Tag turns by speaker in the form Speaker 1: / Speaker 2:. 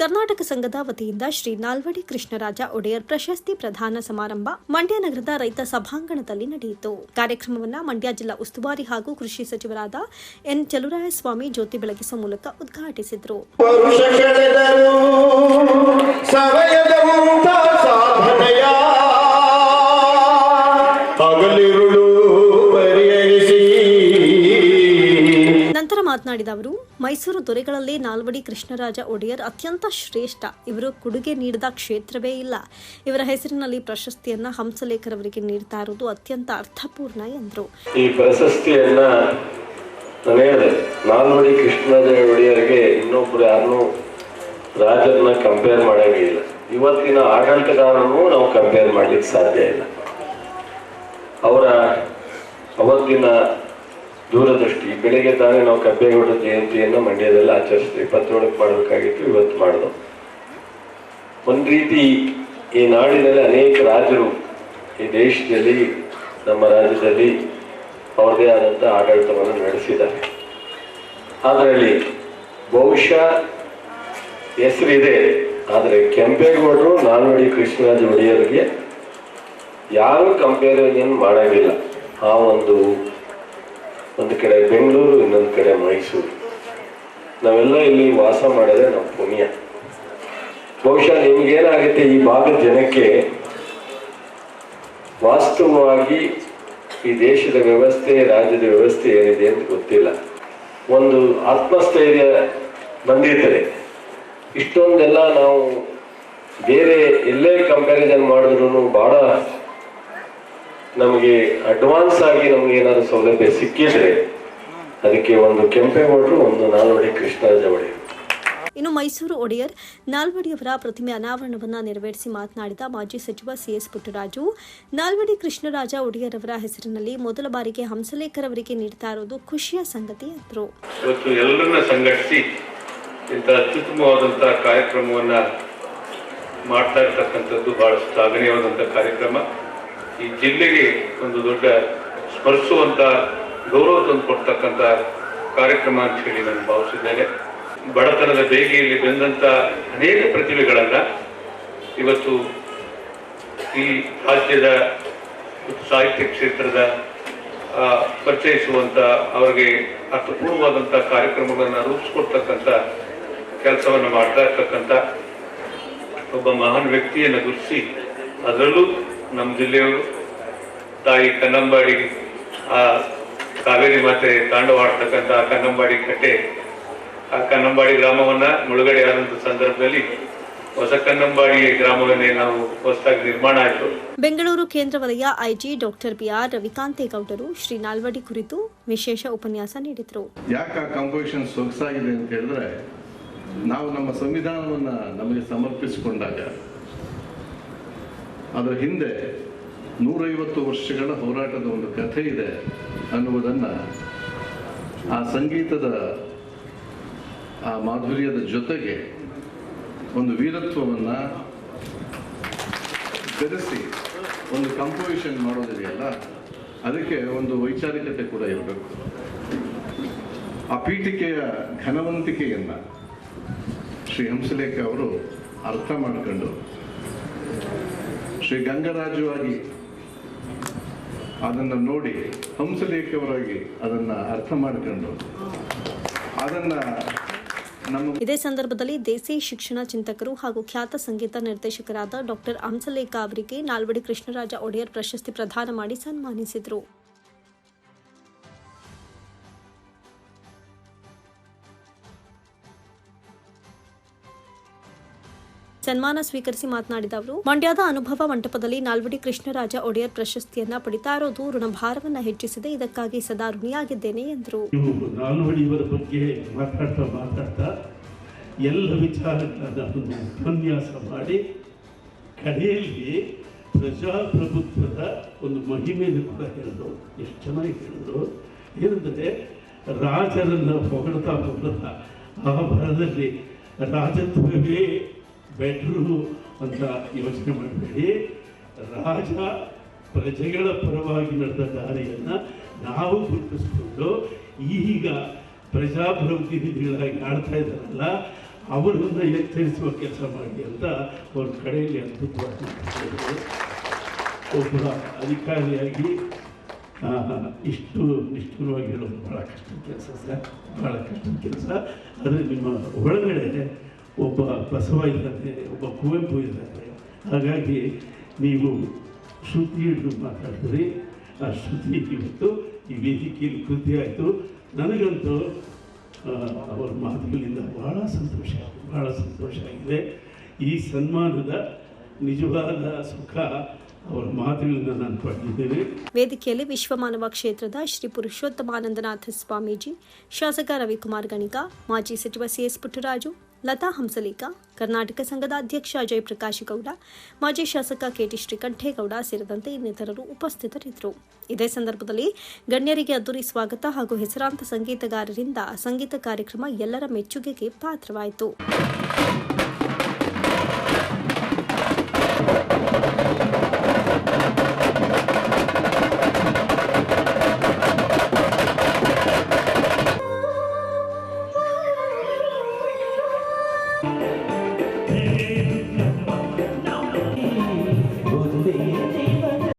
Speaker 1: ಕರ್ನಾಟಕ ಸಂಘದ ವತಿಯಿಂದ ಶ್ರೀ ನಾಲ್ವಡಿ ಕೃಷ್ಣರಾಜ ಒಡೆಯರ್ ಪ್ರಶಸ್ತಿ ಪ್ರದಾನ ಸಮಾರಂಭ ಮಂಡ್ಯ ನಗರದ ರೈತ ಸಭಾಂಗಣದಲ್ಲಿ ನಡೆಯಿತು. ಕಾರ್ಯಕ್ರಮವನ್ನು ಮಂಡ್ಯ ಜಿಲ್ಲಾ ಉಸ್ತುವಾರಿ ಹಾಗೂ ಕೃಷಿ ಸಚಿವರಾದ ಎನ್ ಚಲುರಾಯಸ್ವಾಮಿ ಜ್ಯೋತಿ ಬೆಳಗಿಸುವ ಮೂಲಕ ಉದ್ಘಾಟಿಸಿದರು. ಮಾತನಾಡಿದ ಅವರು, ಮೈಸೂರು ದೊರೆಗಳಲ್ಲಿ ನಾಲ್ವಡಿ ಕೃಷ್ಣರಾಜ ಒಡೆಯರ್ ಅತ್ಯಂತ ಶ್ರೇಷ್ಠ. ಇವರು ಕೊಡುಗೆ ನೀಡಿದ ಕ್ಷೇತ್ರವೇ ಇಲ್ಲ. ಇವರ ಹೆಸರಿನಲ್ಲಿ ಪ್ರಶಸ್ತಿಯನ್ನ ಹಂಸಲೇಖರವರಿಗೆ ನೀಡ್ತಾ ಇರುವುದು ಅತ್ಯಂತ ಅರ್ಥಪೂರ್ಣ ಎಂದರು.
Speaker 2: ಈ ಪ್ರಶಸ್ತಿಯನ್ನ ನಾನು ನಾಲ್ವಡಿ ಕೃಷ್ಣರಾಜ ಒಡೆಯರ್ಗೆ ಇನ್ನೊಬ್ರು ಯಾರನ್ನೂ ರಾಜರನ್ನ ಕಂಪೇರ್ ಮಾಡಂಗೇ ಇಲ್ಲ. ಇವತ್ತಿನ ಆಡಳಿತಗಾರನೂ ನಾವು ಕಂಪೇರ್ ಮಾಡ್ಲಿಕ್ಕೆ ಸಾಧ್ಯ ಇಲ್ಲ. ಅವರ ಅವತ್ತಿನ ದೂರದೃಷ್ಟಿ. ಬೆಳಿಗ್ಗೆ ತಾನೇ ನಾವು ಕಬ್ಬೇಗೌಡ ಜಯಂತಿಯನ್ನು ಮಂಡ್ಯದಲ್ಲಿ ಆಚರಿಸಿದ್ವಿ. ಇಪ್ಪತ್ತೇಳಕ್ಕೆ ಮಾಡಬೇಕಾಗಿತ್ತು, ಇವತ್ತು ಮಾಡಿದ್ವು ಒಂದು ರೀತಿ ಈ ನಾಡಿನಲ್ಲಿ ಅನೇಕ ರಾಜರು ಈ ದೇಶದಲ್ಲಿ, ನಮ್ಮ ರಾಜ್ಯದಲ್ಲಿ ಅವರದೇ ಆದಂಥ ಆಡಳಿತವನ್ನು ನಡೆಸಿದ್ದಾರೆ. ಅದರಲ್ಲಿ ಬಹುಶಃ ಹೆಸರಿದೆ ಆದರೆ ಕೆಂಪೇಗೌಡರು, ನಾಲ್ವಡಿ ಕೃಷ್ಣರಾಜ ಒಡೆಯರಿಗೆ ಯಾರು ಕಂಪೇರಿಸನ್ ಮಾಡಂಗಿಲ್ಲ. ಆ ಒಂದು ಒಂದು ಕಡೆ ಬೆಂಗಳೂರು, ಇನ್ನೊಂದು ಕಡೆ ಮೈಸೂರು. ನಾವೆಲ್ಲ ಇಲ್ಲಿ ವಾಸ ಮಾಡಿದ್ರೆ ನಮ್ಮ ಪುಣ್ಯ. ಬಹುಶಃ ನಿಮ್ಗೇನಾಗುತ್ತೆ ಈ ಭಾಗದ ಜನಕ್ಕೆ ವಾಸ್ತವವಾಗಿ ಈ ದೇಶದ ವ್ಯವಸ್ಥೆ, ರಾಜ್ಯದ ವ್ಯವಸ್ಥೆ ಏನಿದೆ ಅಂತ ಗೊತ್ತಿಲ್ಲ. ಒಂದು ಆತ್ಮಸ್ಥೈರ್ಯ ಬಂದಿರ್ತದೆ. ಇಷ್ಟೊಂದೆಲ್ಲ ನಾವು ಬೇರೆ ಎಲ್ಲೇ ಕಂಪ್ಯಾರಿಸನ್ ಮಾಡಿದ್ರು ಬಹಳ ನಮಗೆ ಅಡ್ವಾನ್ಸ್ ಆಗಿ ನಮ್ಗೆ ಏನಾದ್ರು ಸೌಲಭ್ಯ ಸಿಕ್ಕಿದ್ರೆ ಅದಕ್ಕೆ ಒಂದು ಕೆಂಪೇಗೌಡರು ಒಂದು ನಾಲ್ವಡಿ ಕೃಷ್ಣರಾಜ ಒಡೆಯರು.
Speaker 1: ಇನ್ನು ಮೈಸೂರು ಒಡೆಯರ್ ನಾಲ್ವಡಿಯವರ ಪ್ರತಿಮೆ ಅನಾವರಣವನ್ನು ನೆರವೇರಿಸಿ ಮಾತನಾಡಿದ ಮಾಜಿ ಸಚಿವ ಸಿಎಸ್ ಪುಟ್ಟರಾಜು ನಾಲ್ವಡಿ ಕೃಷ್ಣರಾಜ ಒಡೆಯರ್ ಅವರ ಹೆಸರಿನಲ್ಲಿ ಮೊದಲ ಬಾರಿಗೆ ಹಂಸಲೇಖರ್ ಅವರಿಗೆ ನೀಡ್ತಾ ಇರೋದು ಖುಷಿಯ ಸಂಗತಿ ಎಂದರು
Speaker 3: ಇವತ್ತು ಎಲ್ಲರನ್ನ ಸಂಘಟಿಸಿ ಇಂಥ ಅತ್ಯುತ್ತಮವಾದಂಥ ಕಾರ್ಯಕ್ರಮವನ್ನ ಮಾಡ್ತಾ ಇರ್ತಕ್ಕಂಥದ್ದು ಬಹಳ ಶ್ಲಾಘನೀಯವಾದಂಥ ಕಾರ್ಯಕ್ರಮ. ಈ ಜಿಲ್ಲೆಗೆ ಒಂದು ದೊಡ್ಡ ಸ್ಮರಿಸುವಂತ ಗೌರವ ತಂದು ಕೊಡ್ತಕ್ಕಂಥ ಕಾರ್ಯಕ್ರಮ ಅಂತ ಹೇಳಿ ನಾನು ಭಾವಿಸಿದ್ದೇನೆ. ಬಡತನದ ಬೇಗೆಯಲ್ಲಿ ಬೆಂದಂತ ಅನೇಕ ಪ್ರತಿಭೆಗಳನ್ನ ಇವತ್ತು ಈ ರಾಜ್ಯದ ಸಾಹಿತ್ಯ ಕ್ಷೇತ್ರದ ಪರಿಚಯಿಸುವಂತ, ಅವರಿಗೆ ಅರ್ಥಪೂರ್ಣವಾದಂತಹ ಕಾರ್ಯಕ್ರಮಗಳನ್ನ ರೂಪಿಸ್ಕೊಡ್ತಕ್ಕಂಥ ಕೆಲಸವನ್ನು ಮಾಡ್ತಾ ಇರ್ತಕ್ಕಂಥ ಒಬ್ಬ ಮಹಾನ್ ವ್ಯಕ್ತಿಯನ್ನು ಗುರುತಿಸಿ, ಅದರಲ್ಲೂ ನಮ್ಮ ಜಿಲ್ಲೆಯವರು ತಾಯಿ ಕನ್ನಂಬಾಡಿ ಆ ಕಾವೇರಿ ಮಾತೆ ತಾಂಡವಾಡ್ತಕ್ಕಂಥ ಆ ಕನ್ನಂಬಾಡಿ ಕಟ್ಟೆ ಆ ಕನ್ನಂಬಾಡಿ ಗ್ರಾಮವನ್ನ ಮುಳುಗಡೆ ಆದಂಥ ಸಂದರ್ಭದಲ್ಲಿ ಹೊಸ ಕನ್ನಂಬಾಡಿ ಗ್ರಾಮವನ್ನೇ ನಾವು ಹೊಸದಾಗಿ ನಿರ್ಮಾಣ ಆಯಿತು.
Speaker 1: ಬೆಂಗಳೂರು ಕೇಂದ್ರ ವಲಯ ಐಜಿ ಡಾಕ್ಟರ್ ಬಿ ಆರ್ ರವಿಕಾಂತೇಗೌಡರು ಶ್ರೀ ನಾಲ್ವಡಿ ಕುರಿತು ವಿಶೇಷ ಉಪನ್ಯಾಸ ನೀಡಿದರು.
Speaker 4: ಯಾಕೆ ಆ ಕಂಪೋಸಿಷನ್ ಸೊಗಸಾಗಿದೆ ಅಂತ ಹೇಳಿದ್ರೆ ನಾವು ನಮ್ಮ ಸಂವಿಧಾನವನ್ನ ನಮಗೆ ಸಮರ್ಪಿಸಿಕೊಂಡಾಗ ಅದರ ಹಿಂದೆ ನೂರೈವತ್ತು ವರ್ಷಗಳ ಹೋರಾಟದ ಒಂದು ಕಥೆ ಇದೆ ಅನ್ನುವುದನ್ನು ಆ ಸಂಗೀತದ ಆ ಮಾಧುರ್ಯದ ಜೊತೆಗೆ ಒಂದು ವೀರತ್ವವನ್ನು ಬೆರೆಸಿ ಒಂದು ಕಂಪೋಸಿಷನ್ ಮಾಡೋದಿದೆಯಲ್ಲ, ಅದಕ್ಕೆ ಒಂದು ವೈಚಾರಿಕತೆ ಕೂಡ ಇರಬೇಕು. ಆ ಪೀಠಿಕೆಯ ಘನವಂತಿಕೆಯನ್ನು ಶ್ರೀ ಹಂಸಲೇಖ ಅವರು ಅರ್ಥ ಮಾಡಿಕೊಂಡು ಶ್ರೀ ಗಂಗರಾಜುವಾಗಿ ಅದನ್ನ ನೋಡಿ ಹಂಸಲೇಖವರಾಗಿ ಅದನ್ನ ಅರ್ಥ ಮಾಡಿಕೊಂಡು ಅದನ್ನ
Speaker 1: ಇದೇ ಸಂದರ್ಭದಲ್ಲಿ ದೇಸಿ ಶಿಕ್ಷಣ ಚಿಂತಕರು ಹಾಗೂ ಖ್ಯಾತ ಸಂಗೀತ ನಿರ್ದೇಶಕರಾದ ಡಾಕ್ಟರ್ ಹಂಸಲೇಖ ಅವರಿಗೆ ನಾಲ್ವಡಿ ಕೃಷ್ಣರಾಜ ಒಡೆಯರ್ ಪ್ರಶಸ್ತಿ ಪ್ರದಾನ ಮಾಡಿ ಸನ್ಮಾನಿಸಿದರು. ಸನ್ಮಾನ ಸ್ವೀಕರಿಸಿ ಮಾತನಾಡಿದ ಅವರು, ಮಂಡ್ಯದ ಅನುಭವ ಮಂಟಪದಲ್ಲಿ ನಾಲ್ವಡಿ ಕೃಷ್ಣರಾಜ ಒಡೆಯರ್ ಪ್ರಶಸ್ತಿಯನ್ನ ಪಡಿತಾ ಇರೋದು ಋಣಭಾರವನ್ನ ಹೆಚ್ಚಿಸಿದೆ. ಇದಕ್ಕಾಗಿ ಸದಾ ಋಣಿಯಾಗಿದ್ದೇನೆ ಎಂದರು.
Speaker 5: ಬಗ್ಗೆ ಎಲ್ಲ ವಿಚಾರಗಳನ್ನ ಉಪನ್ಯಾಸ ಮಾಡಿ, ಕಡೆಯಲ್ಲಿ ಪ್ರಜಾಪ್ರಭುತ್ವದ ಒಂದು ಮಹಿಮೆಯನ್ನು ಕೂಡ ಹೇಳಿದ್ರು ಎಷ್ಟು ಚೆನ್ನಾಗಿ ಹೇಳಿದ್ರು ಏನಂದರೆ, ರಾಜರನ್ನು ಹೊಗಳ್ತಾ ಹೊಗಳ್ತಾ ಆ ಭರದಲ್ಲಿ ರಾಜತ್ವವೇ ಬೆಟ್ರು ಅಂತ ಯೋಚನೆ ಮಾಡಬೇಡಿ. ರಾಜ ಪ್ರಜೆಗಳ ಪರವಾಗಿ ನಡೆದ ದಾರಿಯನ್ನು ನಾವು ಗುರುತಿಸ್ಕೊಂಡು ಈಗ ಪ್ರಜಾಪ್ರತಿನಿಧಿಗಳಾಗಿ ಆಡ್ತಾ ಇದ್ದಾರಲ್ಲ, ಅವರನ್ನು ಎಚ್ಚರಿಸುವ ಕೆಲಸ ಮಾಡಿ ಅಂತ ಅವ್ರ ಕಡೆಯಲ್ಲಿ ಅದ್ಭುತವಾಗಿ. ಒಬ್ಬ ಅಧಿಕಾರಿಯಾಗಿ ಇಷ್ಟು ನಿಷ್ಠುರವಾಗಿ ಹೇಳೋದು ಭಾಳ ಕಷ್ಟದ ಕೆಲಸ ಸರ್. ಭಾಳ ಕಷ್ಟದ ಕೆಲಸ. ಆದರೆ ನಿಮ್ಮ ಒಳಗಡೆ ಒಬ್ಬ ಬಸವ ಇದ್ದಾನೆ, ಒಬ್ಬ ಕುವೆಂಪು ಇದ್ದಾನೆ. ಹಾಗಾಗಿ ನೀವು ಶ್ರುತಿ ಹಿಡಿದು ಮಾತಾಡ್ತೀರಿ. ಆ ಶ್ರುತಿ ಇವತ್ತು ಈ ವೇದಿಕೆಯಲ್ಲಿ ಕೃತಿ ಆಯಿತು. ನನಗಂತೂ ಅವರ ಮಾತುಗಳಿಂದ ಭಾಳ ಸಂತೋಷ ಭಾಳ ಸಂತೋಷ ಆಗಿದೆ. ಈ ಸನ್ಮಾನದ ನಿಜವಾದ ಸುಖ ಅವರ ಮಾತುಗಳಿಂದ ನಾನು ಪಡೆದಿದ್ದೇನೆ.
Speaker 1: ವೇದಿಕೆಯಲ್ಲಿ ವಿಶ್ವಮಾನವ ಕ್ಷೇತ್ರದ ಶ್ರೀ ಪುರುಷೋತ್ತಮಾನಂದನಾಥ ಸ್ವಾಮೀಜಿ, ಶಾಸಕ ರವಿಕುಮಾರ್ ಗಣಿಗ, ಮಾಜಿ ಸಚಿವ ಸಿಎಸ್ ಪುಟ್ಟರಾಜು ಲತಾ ಹಂಸಲೇಖ, ಕರ್ನಾಟಕ ಸಂಘದ ಅಧ್ಯಕ್ಷ ಜಯಪ್ರಕಾಶ್ ಗೌಡ, ಮಾಜಿ ಶಾಸಕ ಕೆಟಿ ಶ್ರೀಕಂಠೇಗೌಡ ಸೇರಿದಂತೆ ಇನ್ನಿತರರು ಉಪಸ್ಥಿತರಿದ್ದರು. ಇದೇ ಸಂದರ್ಭದಲ್ಲಿ ಗಣ್ಯರಿಗೆ ಅದ್ದೂರಿ ಸ್ವಾಗತ ಹಾಗೂ ಹೆಸರಾಂತ ಸಂಗೀತಗಾರರಿಂದ ಸಂಗೀತ ಕಾರ್ಯಕ್ರಮ ಎಲ್ಲರ ಮೆಚ್ಚುಗೆಗೆ ಪಾತ್ರವಾಯಿತು.